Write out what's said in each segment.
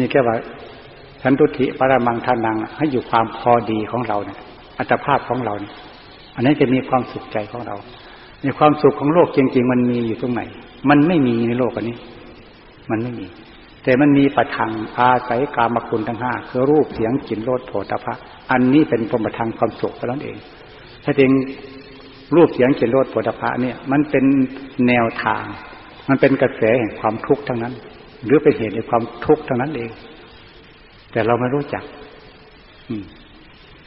นี่แค่ว่าสันตุถิปรมังทานัง ให้อยู่ความพอดีของเราเนี่ยอัตภาพของเราเนี่ยอันนี้จะมีความสุขใจของเรา ในความสุขของโลกจริง ๆ มันมีอยู่ตรงไหน มันไม่มีในโลกอันนี้ มันไม่มี แต่มันมีประทังอาศัยกามคุณทั้งห้าคือรูปเสียงกลิ่นรสโผฏฐะอันนี้เป็นพรมประทังความสุขเท่านั้นเอง ถ้าจริงรูปเสียงกลิ่นรสโผฏฐะเนี่ย มันเป็นแนวทาง มันเป็นกระแสแห่งความทุกข์ทั้งนั้น หรือเป็นเหตุในความทุกข์ทั้งนั้นเอง แต่เราไม่รู้จัก อืม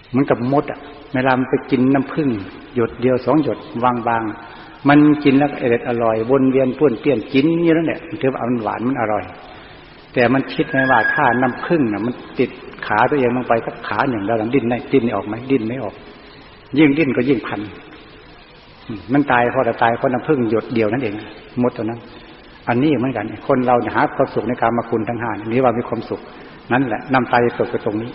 เหมือนกับมด อะเวลามันไปกินน้ำผึ้งหยดเดียวสองหยดวางบางมันกินแล้วอร่อยอร่อยวนเวียนป้วนเปี้ยนกินอยู่นั่นแหละมันถือว่ามันหวานมันอร่อย แต่มันคิดไหมว่าถ้าน้ำผึ้งน่ะ มันติดขาตัวเองลงไปสักขาหนึ่งแล้วดิ้นได้ดิ้นออกไหมดิ้นไม่ออก ยิ่งดิ้นก็ยิ่งพันมันตายเพราะตายเพราะน้ำผึ้งหยดเดียวนั่นเองมดตัวนั้น อันนี้เหมือนกันคนเราหาความสุขในการมาคุณทั้งห้านี้ว่ามีความสุข นั่นแหละน้ำตาจะตกไปตรงนี้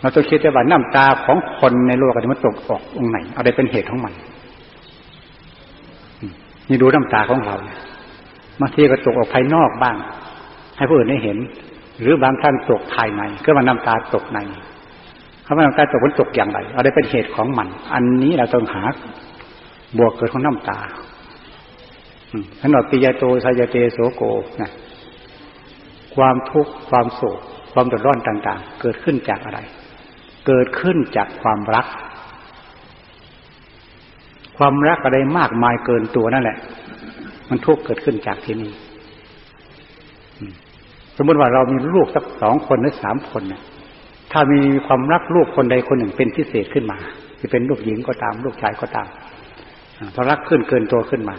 เราต้องคิดว่าน้ำตาของคนในโลกนี้มันตกออกองไหนอะไรเป็นเหตุของมันนี่ดูน้ำตาของเราบางทีก็ตกออกภายนอกบ้าง ให้ผู้อื่นได้เห็น หรือบางท่านตกภายในก็มาน้ำตาตกในเขาว่าน้ำตาตกมันตกอย่างไรอะไรเป็นเหตุของมัน อันนี้เราต้องหาบวกเกิดของน้ำตา ท่านบอกปิยโตสายเตโสโกนะความทุกข์ความโศกความเดือดร้อนต่าง ๆ เกิดขึ้นจากอะไร เกิดขึ้นจากความรัก ความรักอะไรมากมายเกินตัวนั่นแหละ มันทุกข์เกิดขึ้นจากที่นี่สมมติว่าเรามีลูกสักสองคนหรือสามคนเนี่ยถ้ามีความรักลูกคนใดคนหนึ่งเป็นพิเศษขึ้นมา จะเป็นลูกหญิงก็ตาม ลูกชายก็ตามพอรักขึ้นเกินตัวขึ้นมา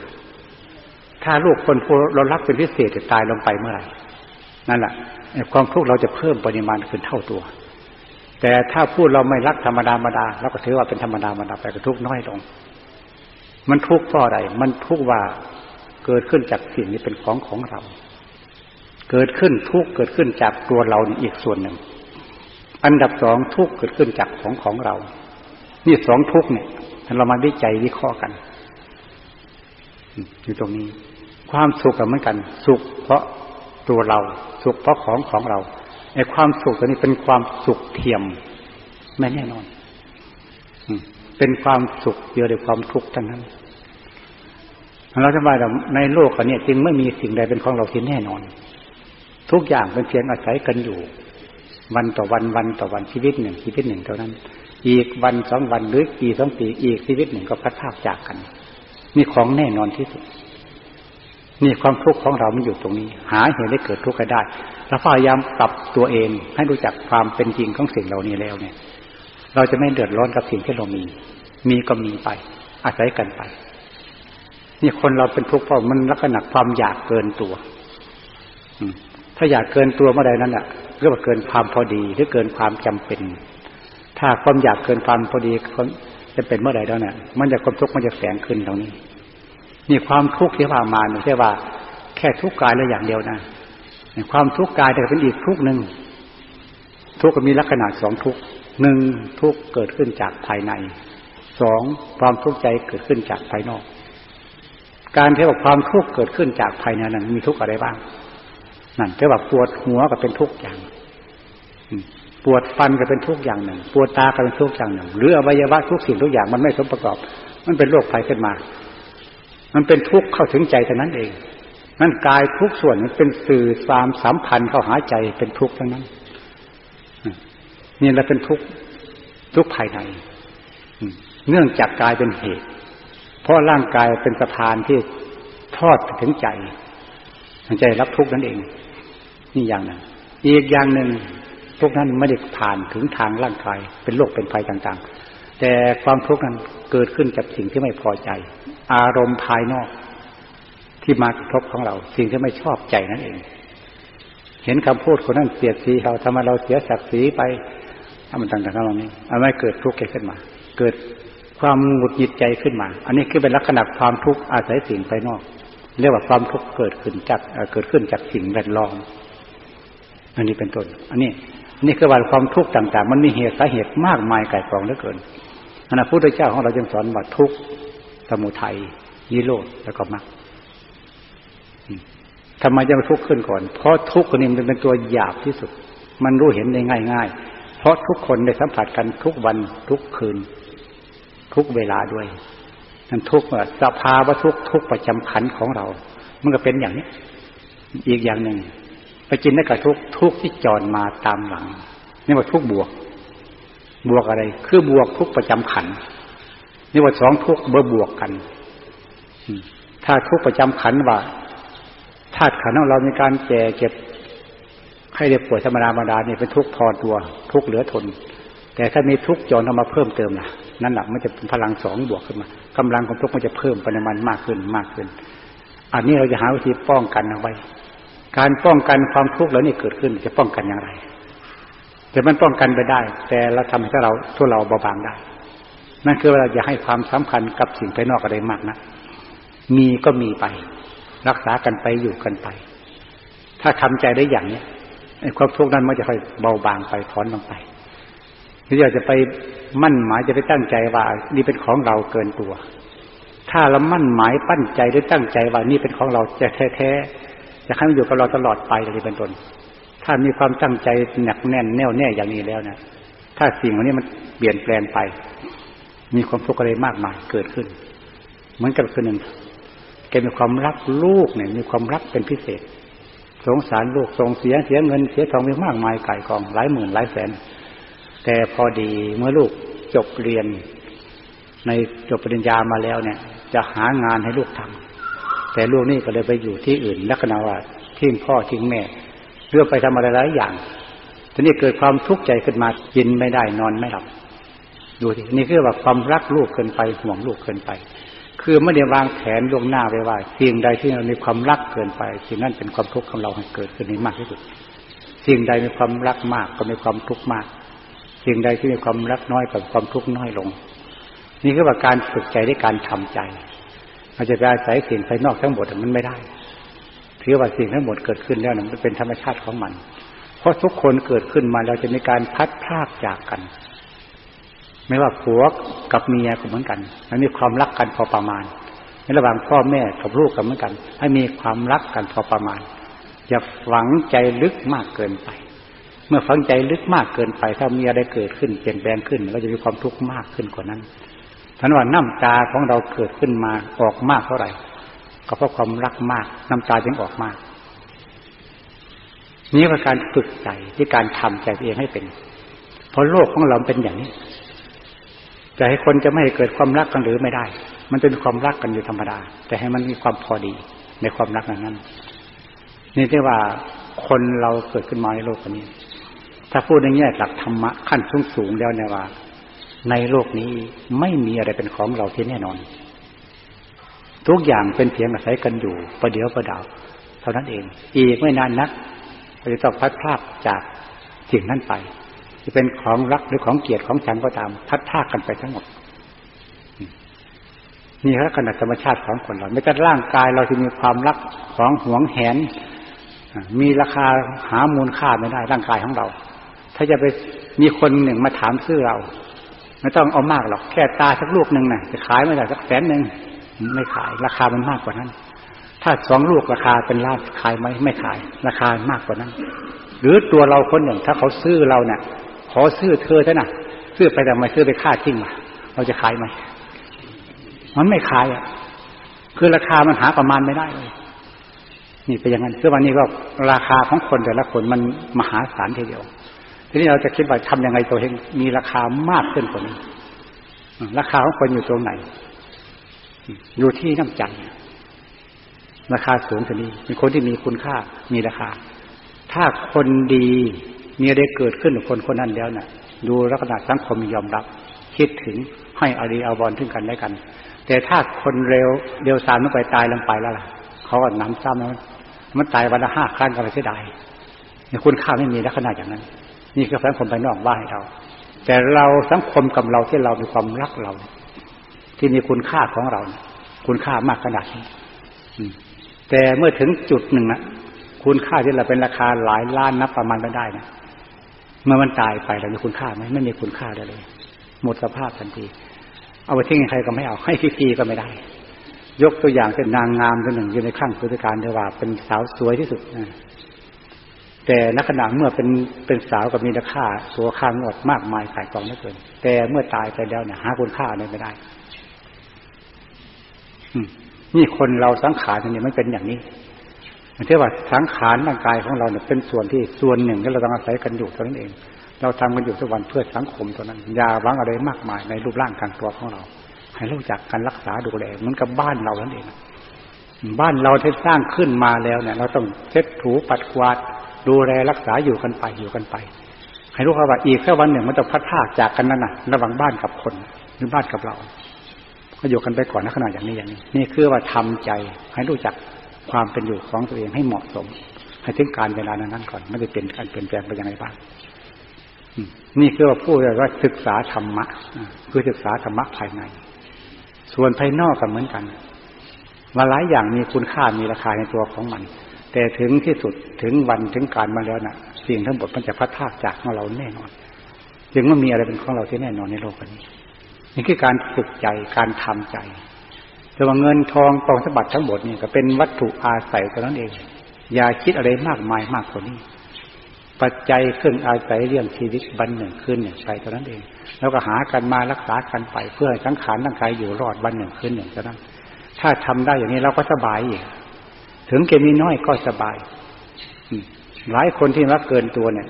ถ้าลูกคนเรารักเป็นพิเศษจะตายลงไปเมื่อไหร่นั่นแหละความทุกข์เราจะเพิ่มปริมาณขึ้นเท่าตัว แต่ถ้าพูดเราไม่รักธรรมดาธรรมดาเราก็ถือว่าเป็นธรรมดาธรรมดาไปก็ทุกน้อยลง มันทุกข์เพราะอะไรมันทุกข์ว่าเกิดขึ้นจากสิ่งนี้เป็นของของเรา เกิดขึ้นทุกข์เกิดขึ้นจากตัวเราอีกส่วนหนึ่ง อันดับสองทุกข์เกิดขึ้นจากของของเรา นี่สองทุกข์เนี่ยเรามาวิจัยวิเคราะห์กัน อยู่ตรงนี้ ความสุขกับเหมือนกัน สุขเพราะตัวเรา สุขเพราะของของเราไอ้ความสุขตัวนี้เป็นความสุขเทียมไม่แน่นอนเป็นความสุขเดียวในความทุกข์ทั้งนั้นเราจะว่าในโลกอันนี้จึงไม่มีสิ่งใดเป็นของเราที่แน่นอน ทุกอย่างเป็นเพียงอาศัยกันอยู่ วันต่อวันวันต่อวันชีวิตหนึ่งชีวิตหนึ่งเท่านั้น อีกวันสองวันหรือปีสองปีอีกชีวิตหนึ่งก็พัดพากจากกันมีของแน่นอนที่สุด นี่ความทุกข์ของเรามันอยู่ตรงนี้ หาเหตุให้เกิดทุกข์ก็ได้เราพยายามปรับตัวเองให้รู้จักความเป็นจริงของสิ่งเหล่านี้แล้วเนี่ย เราจะไม่เดือดร้อนกับสิ่งที่เรามี มีก็มีไป อาศัยกันไปนี่คนเราเป็นทุกข์เพราะมันลักษณะความอยากเกินตัวถ้าอยากเกินตัวเมื่อใดนั้นอะเรียกว่าเกินความพอดีหรือเกินความจำเป็น ถ้าความอยากเกินความพอดีจะเป็นเมื่อใดแล้วเนี่ยมันจะความทุกข์มันจะแฝงขึ้นตรงนี้ นี่ความทุกข์ที่ว่ามาไม่ใช่ว่า แค่ทุกข์กายแล้วอย่างเดียวนะความทุกข์กายแต่เป็นอีกทุกข์หนึ่งทุกข์มีลักษณะสองทุกข์หนึ่งทุกข์เกิดขึ้นจากภายในสองความทุกข์ใจเกิดขึ้นจากภายนอก การที่ว่าความทุกข์เกิดขึ้นจากภายในนั้นมีทุกข์อะไรบ้างนั่นที่ว่าปวดหัวก็เป็นทุกข์อย่างปวดฟันก็เป็นทุกข์อย่างหนึ่ง ปวดตาก็เป็นทุกข์อย่างหนึ่ง หรืออวัยวะทุกสิ่งทุกอย่างมันไม่สมประกอบ มันเป็นโรคภัยขึ้นมา มันเป็นทุกข์เข้าถึงใจเท่านั้นเองนั่นกายทุกส่วนมันเป็นสื่อความสัมพันธ์เข้าหาใจเป็นทุกข์ทั้งนั้นนี่เราเป็นทุกข์ทุกภายในเนื่องจากกายเป็นเหตุ เพราะร่างกายเป็นสะพานที่ทอดถึงใจใจรับทุกข์นั่นเอง นี่อย่างหนึ่งอีกอย่างหนึ่งทุกนั้นไม่ได้ผ่านถึงทางร่างกายเป็นโรคเป็นภัยต่างๆ แต่ความทุกข์นั้นเกิดขึ้นจากสิ่งที่ไม่พอใจ อารมณ์ภายนอก ที่มากระทบของเรา สิ่งที่ไม่ชอบใจนั่นเอง เห็นคำพูดคนนั้นเสียดสีเราทำไมเราเสียศักดิ์ศรีไปทำมันต่างๆเหล่านี้เอาไม่เกิดทุกข์ขึ้นมา เกิดความหงุดหงิดใจขึ้นมา อันนี้คือเป็นลักษณะความทุกข์อาศัยสิ่งภายนอก เรียกว่าความทุกข์เกิดขึ้นจากเกิดขึ้นจากสิ่งแวดล้อมอันนี้เป็นต้น อันนี้นี่คือว่าความทุกข์ต่าง ๆ มันมีเหตุสาเหตุมากมายไก่กองเหลือเกิน พระพุทธเจ้าของเราจึงสอนว่าทุกสมุทัยยิโรธแล้วก็มรรคทำไมจะมาทุกข์ขึ้นก่อน เพราะทุกข์นี่มันเป็นตัวหยาบที่สุด มันรู้เห็นได้ง่ายๆเพราะทุกคนได้สัมผัสกันทุกวันทุกคืน ทุกเวลาด้วยนั่นทุกข์สภาวะทุกข์ทุกประจำขันของเรา มันก็เป็นอย่างนี้ อีกอย่างหนึ่งไปกินได้กับทุกทุกที่จรมาตามหลังนี่ว่าทุกบวก บวกอะไร คือบวกทุกประจำขันนี่ว่าสองทุกเบอร์บวกกันถ้าทุกประจำขันว่าธาตุขันของเรามีการแก่เก็บให้ได้ป่วยธรรมดาธรรมดาเนี่ยเป็นทุกพอตัว ทุกเหลือทน แต่ถ้ามีทุกจรเอามาเพิ่มเติมล่ะนั่นแหละมันจะเป็นพลังสองบวกขึ้นมากำลังของทุกมันจะเพิ่มปริมาณมากขึ้นมากขึ้น อันนี้เราจะหาวิธีป้องกันเอาไว้ การป้องกันความทุกข์แล้วนี่เกิดขึ้นจะป้องกันอย่างไร แต่มันป้องกันไปได้ แต่เราทำให้เราทุเราเบาบางได้ นั่นคือเราอย่าให้ความสำคัญกับสิ่งภายนอกอะไรมากนะมีก็มีไป รักษากันไปอยู่กันไป ถ้าทำใจได้อย่างเนี้ยไอ้ความทุกข์นั้นมันจะค่อยเบาบางไปถอนลงไปที่อยากจะไปมั่นหมายจะไปตั้งใจว่า นี่เป็นของเราเกินตัว ถ้าเรามั่นหมายปั้นใจหรือตั้งใจว่านี่เป็นของเราจะแท้ๆจะให้มันอยู่กับเราตลอดไปอะไรเป็นต้น ถ้ามีความตั้งใจหนักแน่นแน่วแน่อย่างนี้แล้วนะถ้าสิ่งเหล่านี้มันเปลี่ยนแปลงไป มีความทุกข์อะไรมากมายเกิดขึ้น เหมือนกับคนหนึ่งแกมีความรักลูกเนี่ย มีความรักเป็นพิเศษ สงสารลูกส่งเสียเสียเงินเสียทองไปมากมายไก่กองหลายหมื่นหลายแสน แต่พอดีเมื่อลูกจบเรียน ในจบปริญญามาแล้วเนี่ย จะหางานให้ลูกทำแต่ลูกนี่ก็เลยไปอยู่ที่อื่นลักษณะว่าทิ้งพ่อทิ้งแม่ เรื่องไปทำอะไรหลายอย่างทีนี้เกิดความทุกข์ใจขึ้นมากินไม่ได้นอนไม่หลับดูสินี่คือว่าความรักลูกเกินไปห่วงลูกเกินไป คือไม่ได้วางแผนล่วงหน้าไว้ว่าสิ่งใดที่เรามีความรักเกินไปสิ่งนั้นเป็นความทุกข์ของเราให้เกิดขึ้นในมากที่สุด สิ่งใดมีความรักมากก็มีความทุกข์มาก สิ่งใดที่มีความรักน้อยก็ความทุกข์น้อยลง นี่คือว่าการฝึกใจด้วยการทำใจเราจะไปอาศัยสิ่งภายนอกทั้งหมดมันไม่ได้ ถือว่าสิ่งทั้งหมดเกิดขึ้นแล้วมันเป็นธรรมชาติของมัน เพราะทุกคนเกิดขึ้นมาเราจะมีการพัดพลากจากกัน ไม่ว่าผัวกับเมียก็เหมือนกัน มันมีความรักกันพอประมาณ ในระหว่างพ่อแม่กับลูกกันเหมือนกัน ให้มีความรักกันพอประมาณ อย่าฝังใจลึกมากเกินไป เมื่อฝังใจลึกมากเกินไป ถ้ามีอะไรเกิดขึ้นเปลี่ยนแปลงขึ้นก็จะมีความทุกข์มากขึ้นกว่านั้นท่านว่าน้ำตาของเราเกิดขึ้นมาออกมากเท่าไหร่ ก็เพราะความรักมาก น้ำตาจึงออกมาก นี่เป็นการฝึกใจที่การทำใจเองให้เป็น เพราะโลกของเราเป็นอย่างนี้จะให้คนจะไม่เกิดความรักกันหรือไม่ได้ มันเป็นความรักกันอยู่ธรรมดา แต่ให้มันมีความพอดีในความรักนั้นนี่เรียกว่าคนเราเกิดขึ้นมาในโลกนี้ ถ้าพูดในแง่หลักธรรมะขั้นสูงสูงแล้วเนี่ยว่า ในโลกนี้ไม่มีอะไรเป็นของเราที่แน่นอน ทุกอย่างเป็นเพียงอาศัยกันอยู่ประเดี๋ยวประดาวเท่านั้นเอง อีกไม่นานนักเราจะต้องพัดพลาดจากสิ่งนั้นไป จะเป็นของรักหรือของเกลียดของชังก็ตาม พัดพลาดกันไปทั้งหมดนี่คือขนาดธรรมชาติของคนเราไม่ใช่ร่างกายเราที่มีความรักของหวงแหน มีราคาหามูลค่าไม่ได้ ร่างกายของเรา ถ้าจะไปมีคนหนึ่งมาถามซื้อเรา ไม่ต้องเอามากหรอกแค่ตาสักลูกหนึ่งนะ่ะจะขายไม่ได้สักแสนหนึ่ง ไม่ขาย ราคามันมากกว่านั้น ถ้าสองลูกราคาเป็นล้านขายไหมไม่ขาย ราคามากกว่านั้น หรือตัวเราคนหนึ่ง ถ้าเขาซื้อเราเนี่ยขอซื้อเธอเถอะนะซื้อไปแต่ไม่ซื้อไปค่าทิ้งมาเราจะขายไหมมันไม่ขายอะ คือราคามันหาประมาณไม่ได้เลยนี่เป็นอย่างนั้นคือวันนี้ก็ราคาของคนแต่ละคนมันมหาศาลทีเดียว ทีนี้เราจะคิดว่าทำยังไงตัวเองมีราคามากขึ้นกว่านี้ราคาของคนอยู่ตรงไหน อยู่ที่น้ำใจราคาสูงกว่านี้เป็นคนที่มีคุณค่ามีราคา ถ้าคนดีมีอะไรเกิดขึ้นกับคนคนนั้นแล้วนะ่ะ ดูลักษณะสังคมยอมรับ คิดถึงให้อารีอาบอลถึงกันได้กัน แต่ถ้าคนเร็วเดียวสารมันไปตายลงไปแล้วล่ะ เขาก็น้ำซ้ำแล้วมันตายวันละห้าครั้งก็ไม่เสียดายคุณค่าไม่มีลักษณะอย่างนั้น นี่คือสังคมภายนอกว่าให้เรา แต่เราสังคมกับเราที่เรามีความรักเรา ที่มีคุณค่าของเรา คุณค่ามากขนาดนี้แต่เมื่อถึงจุดหนึ่งนะคุณค่าที่เราเป็นราคาหลายล้านนับประมาณไม่ได้นะเมื่อมันตายไปเรามีคุณค่าไหมไม่มีคุณค่าเลย หมดสภาพทันที เอาไปทิ้งใครก็ไม่เอาให้ฟรีๆก็ไม่ได้ ยกตัวอย่างเป็นนางงามตัวหนึ่งอยู่ในขั้งพุทธการเทว่าเป็นสาวสวยที่สุดนะแต่นักขณะเมื่อเป็นเป็นสาวกับมีราคาตัวข้างอดมากมายขายกองไม่เกิน แต่เมื่อตายไปแล้วเนี่ยหาคุณค่าอะไรไม่ได้ นี่คนเราสังขารเนี่ยมันเป็นอย่างนี้มันเรียกว่าสังขารร่างกายของเราเนี่ยเป็นส่วนที่ส่วนหนึ่งที่เราต้องอาศัยกันอยู่เท่านั้นเอง เราทำกันอยู่ทุกวันเพื่อสังคมเท่านั้นยาหวังอะไรมากมายในรูปร่างทางตัวของเรา ให้รู้จักการรักษาดูแลเหมือนกับบ้านเรานั่นเอง บ้านเราที่สร้างขึ้นมาแล้วเนี่ย เราต้องเช็ดถูปัดกวาดดูแลรักษาอยู่กันไปอยู่กันไปให้รู้ว่าอีกแค่วันหนึ่งมันต้องพัดพาจากกันนั่นน่ะ ระหว่างบ้านกับคนหรือบ้านกับเรา ก็อยู่กันไปก่อนนะขนาดอย่างนี้อย่างนี้ นี่คือว่าทำใจให้รู้จักความเป็นอยู่ของตัวเองให้เหมาะสม ให้ถึงการเวลานั้นก่อนไม่ได้เป็นการเปลี่ยนแปลงไปยังไงบ้างนี่คือว่าพูดว่าศึกษาธรรมะคือศึกษาธรรมะภายใน ส่วนภายนอกก็เหมือนกันมาหลายอย่างมีคุณค่ามีราคาในตัวของมัน แต่ถึงที่สุดถึงวันถึงการมาแล้วนะ่ะ สิ่งทั้งหมดมันจะพัดพากจากของเราแน่นอน จึงว่ามีอะไรเป็นของเราที่แน่นอนในโลกนี้ นี่คือการฝึกใจการทำใจ แต่ว่าเงินทองกองสมบัติทั้งหมดนี่ก็เป็นวัตถุอาศัยเท่านั้นเอง อย่าคิดอะไรมากมายมากกว่านี้ ปัจจัยเครื่องอาศัยเรื่องชีวิตบันหนึ่งคืนหนึ่งไปเท่านั้นเอง แล้วก็หากันมารักษากันไปเพื่อสังขารร่างกายอยู่รอดบันหนึ่งคืนหนึ่งเท่านั้น ถ้าทำได้อย่างนี้เราก็สบายอีกถึงแกมีน้อยก็สบายหลายคนที่รักเกินตัวเนี่ย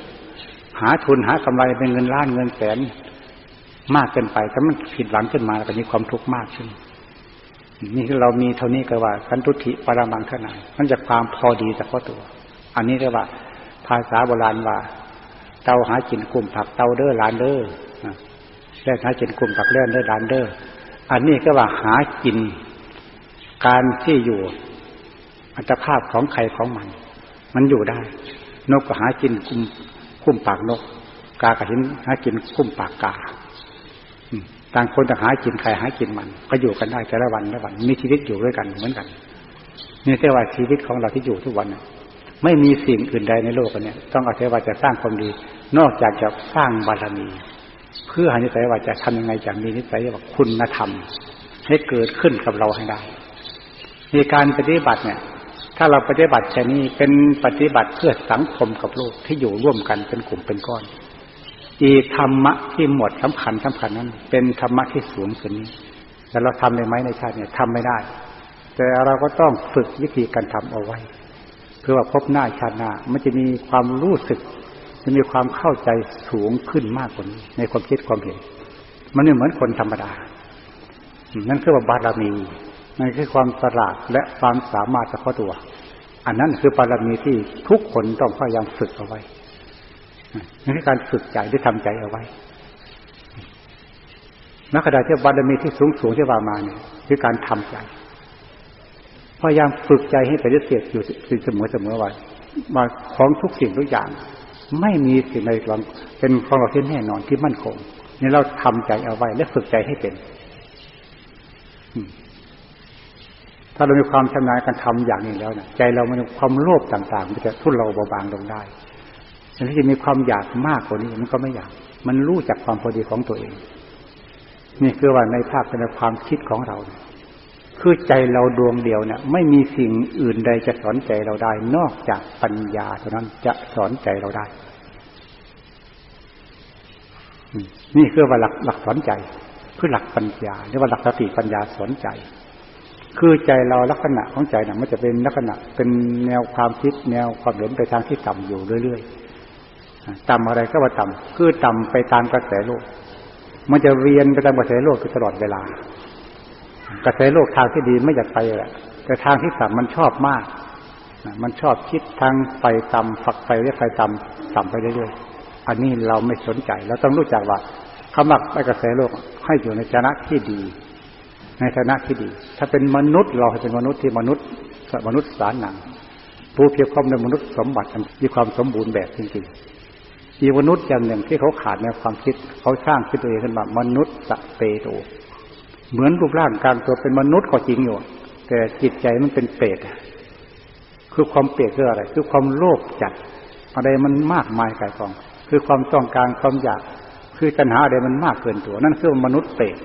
หาทุนหากำไรเป็นเงินล้านเงินแสน มากเกินไป ถ้ามันผิดหวังขึ้นมาก็มีความทุกข์มากขึ้น นี่คือเรามีเท่านี้ก็ว่าสันตุถิปรามังขนาดมันจะความพอดีเฉพาะตัว อันนี้เรียกว่า ภาษาโบราณว่า เตาหากินกลุ่มผักเตาเด้อลานเด้อแล่หากินกลุ่มผักเล่นเด้อลานเด้ออันนี้ก็ว่าหากินการที่อยู่อัตภาพของใครของมัน มันอยู่ได้ นกก็หากินคุ้มคุ้มปากนก กากระหินหากินคุ้มปากกา ต่างคนต่างหากินใครหากินมัน ก็อยู่กันได้แต่ละวันละวัน มีชีวิตอยู่ด้วยกันเหมือนกันนี่แต่ว่าชีวิตของเราที่อยู่ทุกวันไม่มีสิ่งอื่นใดในโลกนี้ต้องอาศัยว่าจะสร้างความดี นอกจากจะสร้างบารมี เพื่อให้นิสัยว่าจะทำยังไงจะมีนิสัยว่าคุณธรรม ให้เกิดขึ้นกับเราให้ได้มีการปฏิบัติเนี่ย ถ้าเราปฏิบัติแค่นี้เป็นปฏิบัติเพื่อสังคมกับโลกที่อยู่ร่วมกันเป็นกลุ่มเป็นก้อน อีธรรมะที่หมดสำคัญสำคัญนั้น เป็นธรรมะที่สูงสุดนี้แต่เราทำได้ไหมในชาติเนี่ยทำไม่ได้ แต่เราก็ต้องฝึกวิธีการทำเอาไว้ เพื่อว่าพบหน้าชาติหน้ามันจะมีความรู้สึก จะมีความเข้าใจสูงขึ้นมากกว่านี้ ในความคิดความเห็น มันไม่เหมือนคนธรรมดา นั่นคือว่าบารมีนั่นคือความสลาดและความสามารถเฉพาะตัว อันนั้นคือบารมีที่ทุกคนต้องพยายามฝึกเอาไว้ นั่คือการฝึกใจด้วยทำใจเอาไว้นักขณะที่บารมีที่สูงสูงที่ว่ามาเนี่ยคือการทำใจพยายามฝึกใจให้ไปเสียอยู่เสมอเสมอว่าว่าของทุกสิ่งทุกอย่าง ไม่มีสิ่งใดหลังเป็นของเราที่แน่นอนที่มั่นคงนี่เราทำใจเอาไว้ และฝึกใจให้เป็นถ้าเรามีความชำนาญการทำอย่างนี้แล้วเนี่ยใจเรามันความโลภต่างๆมันจะทุเลาเบาบางลงได้ แต่ที่จะมีความอยากมากกว่านี้ มันก็ไม่อยาก มันรู้จักความพอดีของตัวเอง นี่คือว่าในภาพในความคิดของเรา คือใจเราดวงเดียวเนี่ยไม่มีสิ่งอื่นใดจะสอนใจเราได้ นอกจากปัญญาเท่านั้นจะสอนใจเราได้ นี่คือว่าหลักหลักสอนใจคือหลักปัญญาเรียกว่าหลักสติปัญญาสอนใจคือใจเราลักษณะของใจเนี่ยมันจะเป็นลักษณะเป็นแนวความคิดแนวความเห็นไปทางที่ต่ำอยู่เรื่อยๆ ต่ำอะไรก็ว่าต่ำคือต่ำไปตามกระแสโลก มันจะเวียนไปตามกระแสโลกคือตลอดเวลา กระแสโลกทางที่ดีไม่อยากไปแหละแต่ทางที่ต่ำมันชอบมากมันชอบคิดทางไปต่ำฝักไปเรียกไปต่ำต่ำไปเรื่อยๆอันนี้เราไม่สนใจเราต้องรู้จักว่าขมักไปกระแสโลกให้อยู่ในชนะที่ดี ในฐานะที่ดี ถ้าเป็นมนุษย์เราให้เป็นมนุษย์ที่มนุษย์มนุษย์สารหนังผู้เพียบพร้อมในมนุษย์สมบัติมีความสมบูรณ์แบบจริงๆ อีมนุษย์อย่างหนึ่งที่เขาขาดในความคิด เขาสร้างขึ้นตัวเองขึ้นมามนุษย์สเปโตเหมือนรูปร่างกลางตัวเป็นมนุษย์ก็จริงอยู่ แต่จิตใจมันเป็นเปรตคือความเปรตคืออะไร คือความโลภจัด อะไรมันมากมายกายกอง คือความต้องการความอยาก คือปัญหาอะไรมันมากเกินตัว นั่นคือมนุษย์เปรต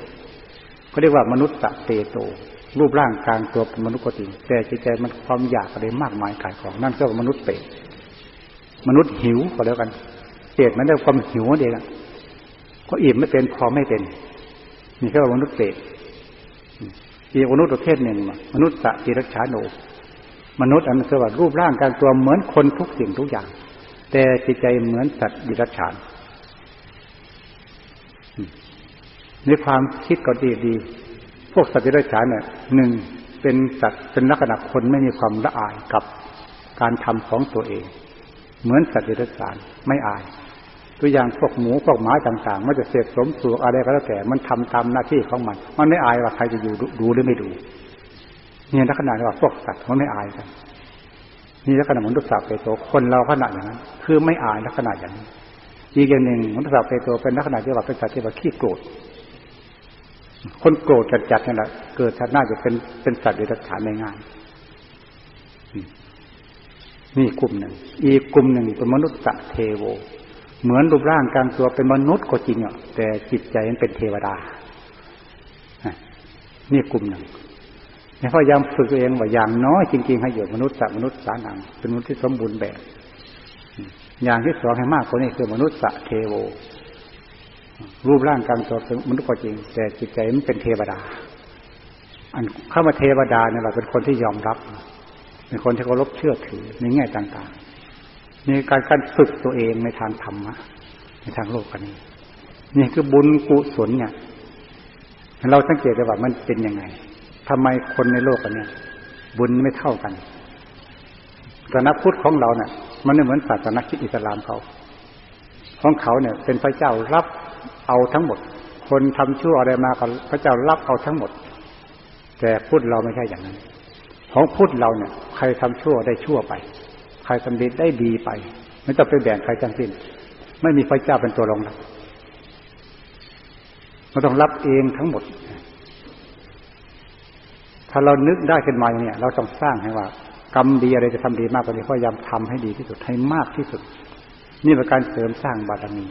เขาเรียกว่ามนุษย์ตะเตโตรูปร่างกลางตัวเป็นมนุษย์ก็จริง แต่จิตใจมันความอยากอะไรมากมายกายของ นั่นก็มนุษย์เปรตมนุษย์หิวก็แล้วกัน เปรตมันได้ความหิวเองก็อิ่มไม่เป็นพอไม่เป็นนี่ก็มนุษย์เปรตอีกมนุษย์ประเภทหนึ่งมนุษย์สติรัชาโนมนุษย์อันนั้นคือว่ารูปร่างการตัวเหมือนคนทุกสิ่งทุกอย่าง แต่จิตใจเหมือนสัตว์ดิรัจฉานในความคิดก็ดีดี พวกสัตว์ดิรัจฉานเนี่ยหนึ่งเป็นสัตว์เป็นลักษณะคนไม่มีความละอายกับการทำของตัวเอง เหมือนสัตว์ดิรัจฉานไม่อาย ตัวอย่างพวกหมูพวกหมาต่างๆ มันจะเสพสมสู่อะไรก็แล้วแต่ มันทำตามหน้าที่ของมัน มันไม่อายว่าใครจะอยู่ดูหรือไม่ดู เนี่ยลักษณะว่าพวกสัตว์มันไม่อายกันนี่ลักษณะมนุษย์สัตว์เปโตคนเราขนาดอย่างนั้น คือไม่อายลักษณะอย่างนี้อีกอย่างหนึ่งมนุษย์สัตว์เปโตเป็นลักษณะที่ว่าเป็นสัตว์ที่ว่าขี้โกรธคนโกรธจัดๆนี่แหละเกิดชาติหน้าจะเป็นเป็นสัตว์เดรัจฉานในงานนี่กลุ่มหนึ่งอีกกลุ่มหนึ่งเป็นมนุษย์สัตว์เทโว เหมือนรูปร่างกลางตัวเป็นมนุษย์ก็จริงอะแต่จิตใจมันเป็นเทวดานี่กลุ่มหนึ่งพยายามฝึกตัวเองว่าอย่างน้อยจริง ๆ ให้อยู่มนุษย์สัตว์มนุษย์สานังเป็นมนุษย์ที่สมบูรณ์แบบ อย่างที่สองให้มากกว่านี้คือมนุษย์สะเทโว รูปร่างกลางตัวเป็นมนุษย์ก็จริง แต่จิตใจมันเป็นเทวดา อันเข้ามาเทวดาเนี่ยเราเป็นคนที่ยอมรับ เป็นคนที่เคารพเชื่อถือในแง่ต่างๆ นี่การการฝึกตัวเองในทางธรรมะในทางโลกกันนี้นี่คือบุญกุศลเนี่ย เราสังเกตได้ว่ามันเป็นยังไงทำไมคนในโลกอันนี้บุญไม่เท่ากันศาสนาพุทธของเราเนี่ยมันไม่เหมือนศาสนาคิดอิสลามเขาของเขาเนี่ย เป็นพระเจ้ารับเอาทั้งหมด คนทำชั่วอะไรมาก็พระเจ้ารับเอาทั้งหมด แต่พุทธเราไม่ใช่อย่างนั้น ของพุทธเราเนี่ย ใครทำชั่วได้ชั่วไป ใครทำดีได้ดีไป ไม่ต้องไปแบ่งใครจังสิ้น ไม่มีพระเจ้าเป็นตัวรองรับเราต้องรับเองทั้งหมด ถ้าเรานึกได้ขึ้นมาอย่างนี้เราต้องสร้างให้ว่า กรรมดีอะไรจะทำดีมากกว่านี้พยายามทำให้ดีที่สุดให้มากที่สุด นี่เป็นการเสริมสร้างบารมี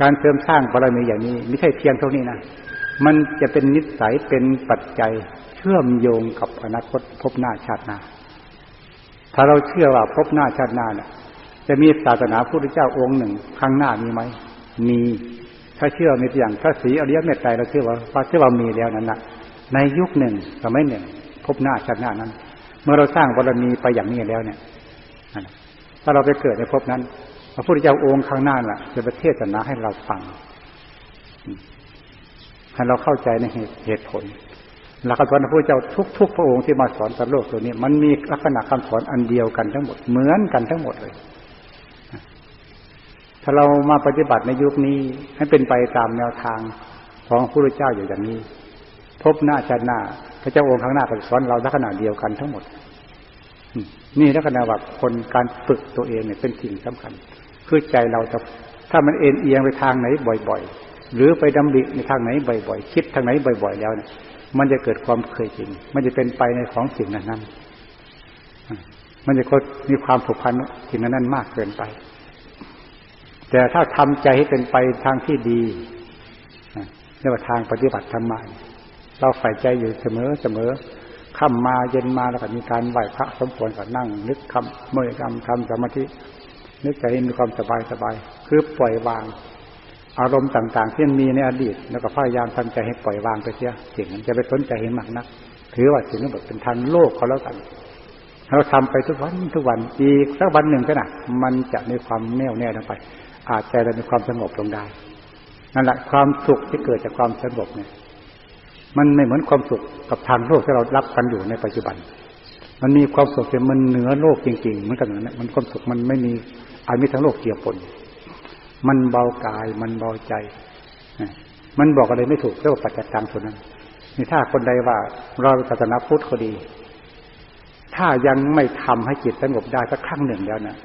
การเสริมสร้างบารมีอย่างนี้ไม่ใช่เพียงเท่านี้นะมันจะเป็นนิสัยเป็นปัจจัยเชื่อมโยงกับอนาคตพบหน้าชาติหน้า ถ้าเราเชื่อว่าพบหน้าชาติหน้าเนี่ยจะมีศาสนาพุทธเจ้าองค์หนึ่งข้างหน้ามีไหมมี ถ้าเชื่อมีอย่างพระศรีอริยเมตไตรเราเชื่อว่าพระเชื่อว่ามีแล้วนั้นนะในยุคหนึ่งสมัยหนึ่ง พบหน้าชาติหน้านั้น เมื่อเราสร้างบารมีไปอย่างนี้แล้วเนี่ยถ้าเราไปเกิดในภพนั้นพระพุทธเจ้าองค์ข้างหน้าน่ะ จะประเทศนาให้เราฟังให้เราเข้าใจในเหตุผล หลักการพระพุทธเจ้าทุกๆพระองค์ที่มาสอนสัตว์โลกตัวนี้ มันมีลักษณะคำสอนอันเดียวกันทั้งหมดเหมือนกันทั้งหมดเลย ถ้าเรามาปฏิบัติในยุคนี้ให้เป็นไปตามแนวทางของพระพุทธเจ้าอยู่อย่างนี้ พบหน้าชาติหน้า พระเจ้าองค์ข้างหน้าก็สอนเราลักษณะเดียวกันทั้งหมดนี่ลักษณะว่าคนการฝึกตัวเองเนี่ยเป็นสิ่งสำคัญคือใจเราจะถ้ามันเอ็นเอียงไปทางไหนบ่อย ๆ หรือไปดำบิในทางไหนบ่อยๆคิดทางไหนบ่อยๆแล้วเนี่ยมันจะเกิดความเคยชินมันจะเป็นไปในของสิ่งนั้นนั้นมันจะมีความผูกพันสิ่งนั้นนั้นมากเกินไป แต่ถ้าทำใจให้เป็นไปทางที่ดีเรียกว่าทางปฏิบัติธรรมะเราใฝ่ใจอยู่เสมอเสมอค่ำมาเย็นมาแล้วก็มีการไหว้พระสมควรก็นั่ง นึกคำเมื่อกรรมทำสมาธินึกใจมีความสบายสบาย คือปล่อยวาง อารมณ์ต่างๆ ที่มีในอดีต แล้วก็พยายามทำใจให้ปล่อยวางไปเสียสิ่งมันจะไปสนใจเห็นมากนัก ถือว่าสิ่งนี้แบบเป็นทางโลกเขาแล้วกันเราทำไปทุกวันทุกวันอีกสักวันหนึ่งก็นะมันจะมีความแน่วแน่ลงไป อาจใจเรามีความสงบลงได้นั่นแหละความสุขที่เกิดจากความสงบเนี่ย มันไม่เหมือนความสุขกับทางโลกที่เรารับกันอยู่ในปัจจุบัน มันมีความสุขที่มันเหนือโลกจริงๆเหมือนกันนะมันความสุขมันไม่มีอามิทั้งโลกเกี่ยวปน มันเบากาย มันเบาใจมันบอกอะไรไม่ถูกเรียกว่าปัจจัตังส่วนนั้นนี่ถ้าคนใดว่าเราศาสนาพุทธก็ดี ถ้ายังไม่ทำให้จิตสงบได้สักครั้งหนึ่งแล้วนะ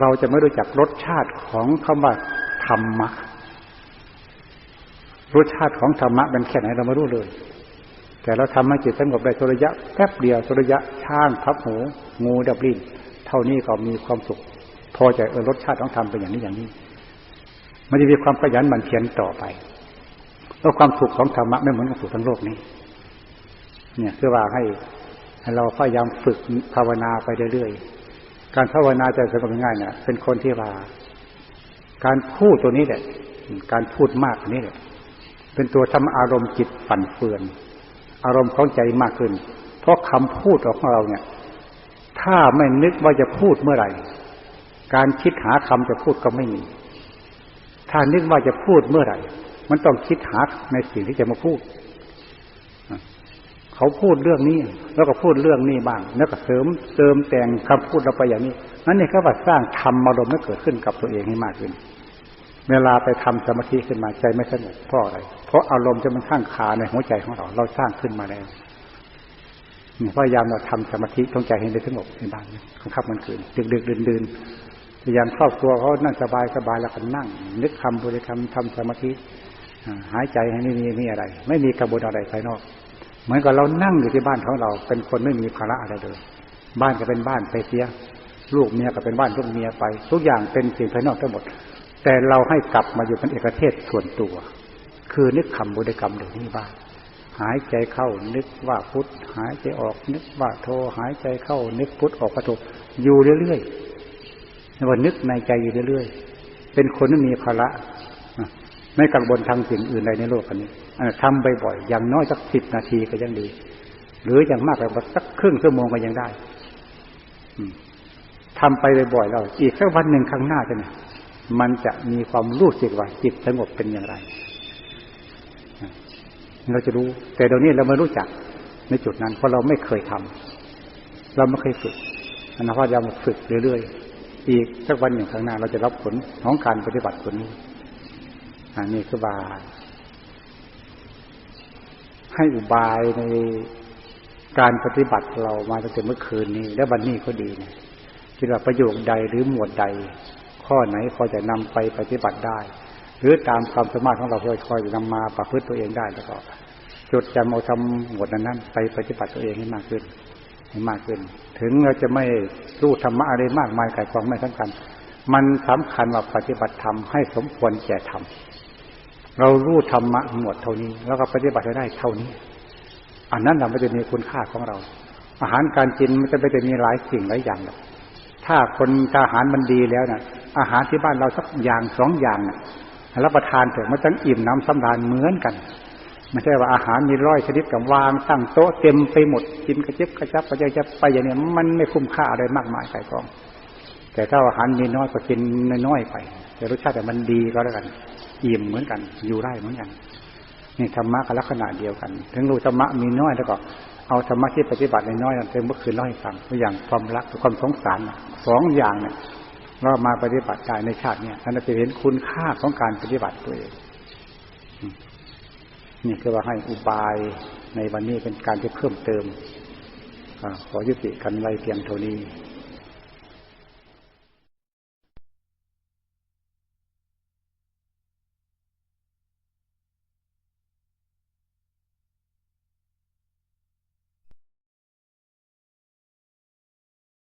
เราจะไม่รู้จักรสชาติของคำว่าธรรมะรสชาติของธรรมะเป็นแค่ไหนเราไม่รู้เลย แต่เราทำให้จิตสงบได้สุระยะแป๊บเดียวสุระยะช่างพับหูงูดับลิ้นเท่านี้ก็มีความสุข พอใจเออรสชาติของธรรมเป็นอย่างนี้อย่างนี้ มันจะมีความขยันหมั่นเพียรต่อไปแล้วความสุขของธรรมะไม่เหมือนกับสุขทั้งโลกนี้ เนี่ยคือว่าให้ให้เราพยายามฝึกภาวนาไปเรื่อยๆ การภาวนาจะสงบง่ายเนี่ยเป็นคนที่ว่า การพูดตัวนี้แหละ การพูดมากนี่แหละ เป็นตัวทำอารมณ์จิตฝันเฟือน อารมณ์ของใจมากขึ้น เพราะคำพูดของเราเนี่ย ถ้าไม่นึกว่าจะพูดเมื่อไหร่ การคิดหาคำจะพูดก็ไม่มี ถ้านึกว่าจะพูดเมื่อไหร่ มันต้องคิดหาในสิ่งที่จะมาพูด เขาพูดเรื่องนี้ แล้วก็พูดเรื่องนี้บ้าง แล้วก็เสริมเติมแต่งคำพูดเราไปอย่างนี้ นั่นนี่ก็ว่าสร้างธรรมอารมณ์ให้เกิดขึ้นกับตัวเองให้มากขึ้น เวลาไปทำสมาธิขึ้นมาใจไม่สงบเพราะอะไร เพราะอารมณ์จะมันข้างคาในหัวใจของเรา เราสร้างขึ้นมาแล้วเพยายามเราทำสมาธิต้องใจให้ได้สงบในบ้านค่ำค่ำมันคืนดึกดึกดื่นดื่น พยายามครอบครัวเขานั่งสบายสบายแล้วก็นั่ง นึกคำบริกรรมทำสมาธิหายใจให้ไม่มีมีอะไร ไม่มีกระบวนอะไรภายนอก เหมือนกับเรานั่งอยู่ที่บ้านของเรา เป็นคนไม่มีภาระอะไรเลย บ้านก็เป็นบ้านไปเสีย ลูกเมียก็เป็นบ้านลูกเมียไป ทุกอย่างเป็นสิ่งภายนอกทั้งหมด แต่เราให้กลับมาอยู่เป็นเอกเทศส่วนตัว คือนึกคำบริกรรมเดี๋ยวนี้บ้างหายใจเข้านึกว่าพุทหายใจออกนึกว่าโทหายใจเข้านึกพุทออกว่าโทอยู่เรื่อยๆ ว่านึกในใจอยู่เรื่อยๆเป็นคนไม่มีภาระไม่กังวลทางสิ่งอื่นใดในโลกนี้ทำบ่อยๆอย่างน้อยสักสิบนาทีก็ยังดี หรืออย่างมากแบบสักครึ่งชั่วโมงก็ยังได้ทำไปบ่อยๆแล้วอีกสักวันหนึ่งข้างหน้าจะเนี่ยมันจะมีความรู้สึกว่าจิตสงบเป็นอย่างไร เราจะรู้ แต่เดี๋ยวนี้เราไม่รู้จักในจุดนั้น เพราะเราไม่เคยทำเราไม่เคยฝึกอนาคตเราฝึกเรื่อยๆ อีกสักวันหนึ่งข้างหน้า เราจะรับผลของการปฏิบัติคนนี้อันนี้คือบาให้อุบายในการปฏิบัติเรามาตั้งแต่เมื่อคืนนี้ และวันนี้ก็ดีเนี่ยคิดว่าประโยคใดหรือหมวดใด ข้อไหนพอจะนำไปปฏิบัติได้ หรือตามความสามารถของเราค่อยๆจะนำมาประพฤติตัวเองได้แล้วก็จดจำเอาทำหมวดนั้นไปปฏิบัติตัวเองให้มากขึ้น ให้มากขึ้น ถึงเราจะไม่รู้ธรรมะอะไรมากมายไก่กองไม่สำคัญ มันสำคัญว่าปฏิบัติธรรมให้สมควรแก่ธรรมเรารู้ธรรมะหมดเท่านี้ แล้วก็ปฏิบัติได้เท่านี้ อันนั้นเราไม่จะมีคุณค่าของเรา อาหารการกินมันจะไม่ได้มีหลายสิ่งหลายอย่างหรอกถ้าคนอาหารมันดีแล้วนะ่ะ อาหารที่บ้านเราสักอย่างสองอย่างนะ่ะรับประทานเถอะมันต้องอิ่มน้ำสำราญเหมือนกัน ไม่ใช่ว่าอาหารมีร้อยชนิดกับวางตั้งโต๊ะเต็มไปหมดกินกระเจ็บกระจับกระเจ็บไปอย่างนี้มันไม่คุ้มค่าอะไรมากมายไก่กอง แต่ถ้าอาหารมีน้อยก็กินน้อยไป แต่รสชาติแต่มันดีก็แล้วกันอิ่มเหมือนกัน อยู่ได้เหมือนกันนี่ธรรมะกับลักษณะเดียวกัน ถึงรู้ธรรมะมีน้อยแล้วก็เอาธรรมะที่ปฏิบัติในน้อยนั้นเมื่อคืนเล่าให้ฟังตัวอย่างความรักความสงสารสองอย่างเนี่ยเรามาปฏิบัติได้ในชาติเนี่ยท่านจะเห็นคุณค่าของการปฏิบัติตัวเอง นี่คือว่าให้อุบายในวันนี้เป็นการที่เพิ่มเติมอขอยุติกันไว้เพียงเท่านี้